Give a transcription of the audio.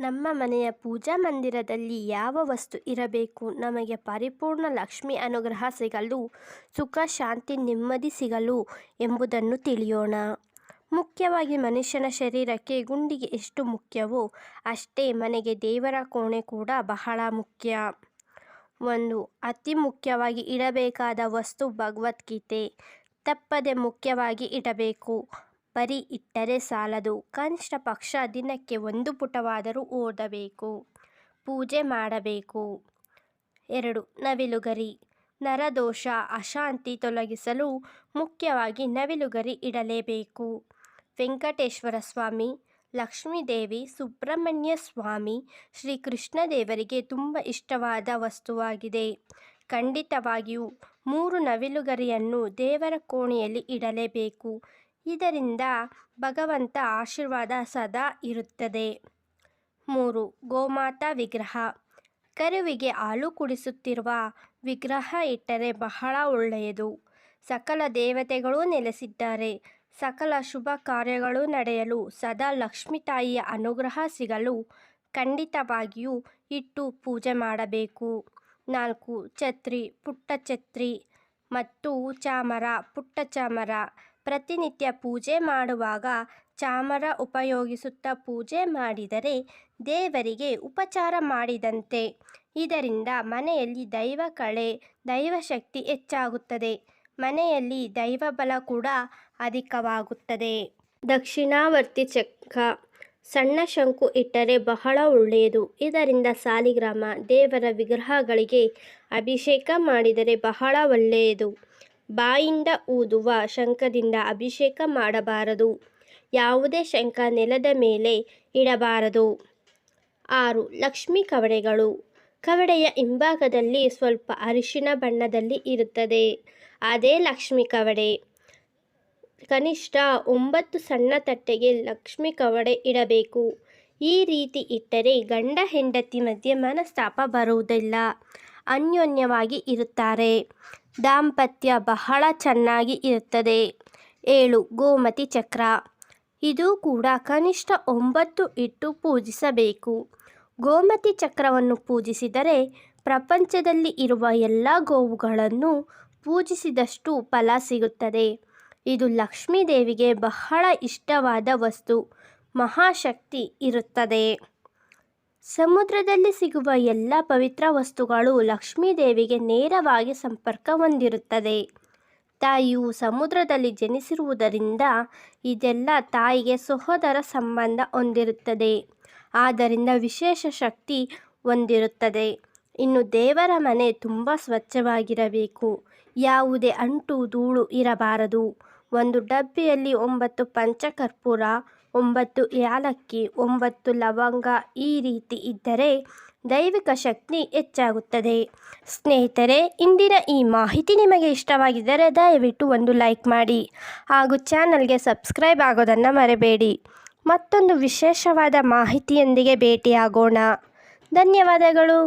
ನಮ್ಮ ಮನೆಯ ಪೂಜಾ ಮಂದಿರದಲ್ಲಿ ಯಾವ ವಸ್ತು ಇರಬೇಕು? ನಮಗೆ ಪರಿಪೂರ್ಣ ಲಕ್ಷ್ಮಿ ಅನುಗ್ರಹ ಸಿಗಲು, ಸುಖ, ಶಾಂತಿ, ನೆಮ್ಮದಿ ಸಿಗಲು ಎಂಬುದನ್ನು ತಿಳಿಯೋಣ. ಮುಖ್ಯವಾಗಿ ಮನುಷ್ಯನ ಶರೀರಕ್ಕೆ ಗುಂಡಿಗೆ ಎಷ್ಟು ಮುಖ್ಯವೋ ಅಷ್ಟೇ ಮನೆಗೆ ದೇವರ ಕೋಣೆ ಕೂಡ ಬಹಳ ಮುಖ್ಯ. ಒಂದು, ಅತಿ ಮುಖ್ಯವಾಗಿ ಇಡಬೇಕಾದ ವಸ್ತು ಭಗವದ್ಗೀತೆ. ತಪ್ಪದೆ ಮುಖ್ಯವಾಗಿ ಇಡಬೇಕು. ಬರೀ ಇಟ್ಟರೆ ಸಾಲದು. ಕನಿಷ್ಠ ಪಕ್ಷ ದಿನಕ್ಕೆ ಒಂದು ಪುಟವಾದರೂ ಓದಬೇಕು. ಪೂಜೆ ಮಾಡಬೇಕು. ಎರಡು, ನವಿಲುಗರಿ. ನರದೋಷ, ಅಶಾಂತಿ ತೊಲಗಿಸಲು ಮುಖ್ಯವಾಗಿ ನವಿಲುಗರಿ ಇಡಲೇಬೇಕು. ವೆಂಕಟೇಶ್ವರ ಸ್ವಾಮಿ, ಲಕ್ಷ್ಮೀದೇವಿ, ಸುಬ್ರಹ್ಮಣ್ಯ ಸ್ವಾಮಿ ಶ್ರೀ ಕೃಷ್ಣದೇವರಿಗೆ ತುಂಬ ಇಷ್ಟವಾದ ವಸ್ತುವಾಗಿದೆ. ಖಂಡಿತವಾಗಿಯೂ ಮೂರು ನವಿಲುಗರಿಯನ್ನು ದೇವರ ಕೋಣೆಯಲ್ಲಿ ಇಡಲೇಬೇಕು. ಇದರಿಂದ ಭಗವಂತ ಆಶೀರ್ವಾದ ಸದಾ ಇರುತ್ತದೆ. ಮೂರು, ಗೋಮಾತಾ ವಿಗ್ರಹ. ಕರುವಿಗೆ ಹಾಲು ಕುಡಿಸುತ್ತಿರುವ ವಿಗ್ರಹ ಇಟ್ಟರೆ ಬಹಳ ಒಳ್ಳೆಯದು. ಸಕಲ ದೇವತೆಗಳು ನೆಲೆಸಿದ್ದಾರೆ. ಸಕಲ ಶುಭ ಕಾರ್ಯಗಳು ನಡೆಯಲು ಸದಾ ಲಕ್ಷ್ಮೀ ತಾಯಿಯ ಅನುಗ್ರಹ ಸಿಗಲು ಖಂಡಿತವಾಗಿಯೂ ಇಟ್ಟು ಪೂಜೆ ಮಾಡಬೇಕು. ನಾಲ್ಕು, ಛತ್ರಿ, ಪುಟ್ಟ ಛತ್ರಿ ಮತ್ತು ಚಾಮರ, ಪುಟ್ಟ ಚಾಮರ. ಪ್ರತಿನಿತ್ಯ ಪೂಜೆ ಮಾಡುವಾಗ ಚಾಮರ ಉಪಯೋಗಿಸುತ್ತಾ ಪೂಜೆ ಮಾಡಿದರೆ ದೇವರಿಗೆ ಉಪಚಾರ ಮಾಡಿದಂತೆ. ಇದರಿಂದ ಮನೆಯಲ್ಲಿ ದೈವ ಕಳೆ ದೈವಶಕ್ತಿ ಹೆಚ್ಚಾಗುತ್ತದೆ. ಮನೆಯಲ್ಲಿ ದೈವಬಲ ಕೂಡ ಅಧಿಕವಾಗುತ್ತದೆ. ದಕ್ಷಿಣಾವರ್ತಿ ಚಕ್ರ, ಸಣ್ಣ ಶಂಕು ಇಟ್ಟರೆ ಬಹಳ ಒಳ್ಳೆಯದು. ಇದರಿಂದ ಸಾಲಿಗ್ರಾಮ ದೇವರ ವಿಗ್ರಹಗಳಿಗೆ ಅಭಿಷೇಕ ಮಾಡಿದರೆ ಬಹಳ ಒಳ್ಳೆಯದು. ಬಾಯಿಂದ ಊದುವ ಶಂಖದಿಂದ ಅಭಿಷೇಕ ಮಾಡಬಾರದು. ಯಾವುದೇ ಶಂಖ ನೆಲದ ಮೇಲೆ ಇಡಬಾರದು. ಆರು, ಲಕ್ಷ್ಮಿ ಕವಡೆಗಳು. ಕವಡೆಯ ಹಿಂಭಾಗದಲ್ಲಿ ಸ್ವಲ್ಪ ಅರಿಶಿನ ಬಣ್ಣದಲ್ಲಿ ಇರುತ್ತದೆ. ಅದೇ ಲಕ್ಷ್ಮಿ ಕವಡೆ. ಕನಿಷ್ಠ ಒಂಬತ್ತು ಸಣ್ಣ ತಟ್ಟೆಗೆ ಲಕ್ಷ್ಮಿ ಕವಡೆ ಇಡಬೇಕು. ಈ ರೀತಿ ಇಟ್ಟರೆ ಗಂಡ ಹೆಂಡತಿ ಮಧ್ಯೆ ಮನಸ್ತಾಪ ಬರುವುದಿಲ್ಲ. ಅನ್ಯೋನ್ಯವಾಗಿ ಇರುತ್ತಾರೆ. ದಾಂಪತ್ಯ ಬಹಳ ಚೆನ್ನಾಗಿ ಇರುತ್ತದೆ. ಏಳು, ಗೋಮತಿ ಚಕ್ರ. ಇದು ಕೂಡ ಕನಿಷ್ಠ ಒಂಬತ್ತು ಇಟ್ಟು ಪೂಜಿಸಬೇಕು. ಗೋಮತಿ ಚಕ್ರವನ್ನು ಪೂಜಿಸಿದರೆ ಪ್ರಪಂಚದಲ್ಲಿ ಇರುವ ಎಲ್ಲ ಗೋವುಗಳನ್ನು ಪೂಜಿಸಿದಷ್ಟು ಫಲ ಸಿಗುತ್ತದೆ. ಇದು ಲಕ್ಷ್ಮೀ ದೇವಿಗೆ ಬಹಳ ಇಷ್ಟವಾದ ವಸ್ತು. ಮಹಾಶಕ್ತಿ ಇರುತ್ತದೆ. ಸಮುದ್ರದಲ್ಲಿ ಸಿಗುವ ಎಲ್ಲ ಪವಿತ್ರ ವಸ್ತುಗಳು ಲಕ್ಷ್ಮೀದೇವಿಗೆ ನೇರವಾಗಿ ಸಂಪರ್ಕ ಹೊಂದಿರುತ್ತದೆ. ತಾಯಿಯು ಸಮುದ್ರದಲ್ಲಿ ಜನಿಸಿರುವುದರಿಂದ ಇದೆಲ್ಲ ತಾಯಿಗೆ ಸಹೋದರ ಸಂಬಂಧ ಹೊಂದಿರುತ್ತದೆ. ಆದ್ದರಿಂದ ವಿಶೇಷ ಶಕ್ತಿ ಹೊಂದಿರುತ್ತದೆ. ಇನ್ನು ದೇವರ ಮನೆ ತುಂಬ ಸ್ವಚ್ಛವಾಗಿರಬೇಕು. ಯಾವುದೇ ಅಂಟು ಧೂಳು ಇರಬಾರದು. ಒಂದು ಡಬ್ಬಿಯಲ್ಲಿ ಒಂಬತ್ತು ಪಂಚಕರ್ಪೂರ ಒಂಬತ್ತು ಏಲಕ್ಕಿ ಒಂಬತ್ತು ಲವಂಗ ಈ ರೀತಿ ಇದ್ದರೆ ದೈವಿಕ ಶಕ್ತಿ ಹೆಚ್ಚಾಗುತ್ತದೆ. ಸ್ನೇಹಿತರೆ, ಇಂದಿನ ಈ ಮಾಹಿತಿ ನಿಮಗೆ ಇಷ್ಟವಾಗಿದ್ದರೆ ದಯವಿಟ್ಟು ಒಂದು ಲೈಕ್ ಮಾಡಿ ಹಾಗೂ ಚಾನಲ್ಗೆ ಸಬ್ಸ್ಕ್ರೈಬ್ ಆಗೋದನ್ನು ಮರೆಯಬೇಡಿ ಮತ್ತೊಂದು ವಿಶೇಷವಾದ ಮಾಹಿತಿಯೊಂದಿಗೆ ಭೇಟಿಯಾಗೋಣ. ಧನ್ಯವಾದಗಳು.